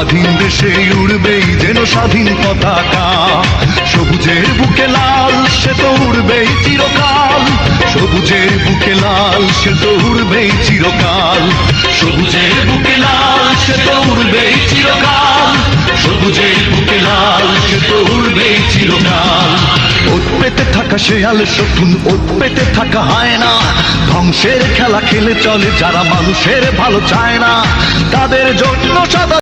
স্বাধীন দেশে উড়বেই যেন স্বাধীন পতাকা। সবুজের বুকে লাল, সে তো উড়বেই চিরকাল। সবুজের বুকে লাল, সে তো উড়বেই চিরকাল। সবুজের বুকে লাল, সে তো উড়বেই চিরকাল। সবুজের বুকে লাল, সে তো উড়বেই চিরকাল। ওত পেতে থাকা শেয়াল শকুন, ওত পেতে থাকা হয় না ধ্বংসের খেলা খেলে চলে যারা মানুষের ভালো চায় না। তাদের জন্য সদা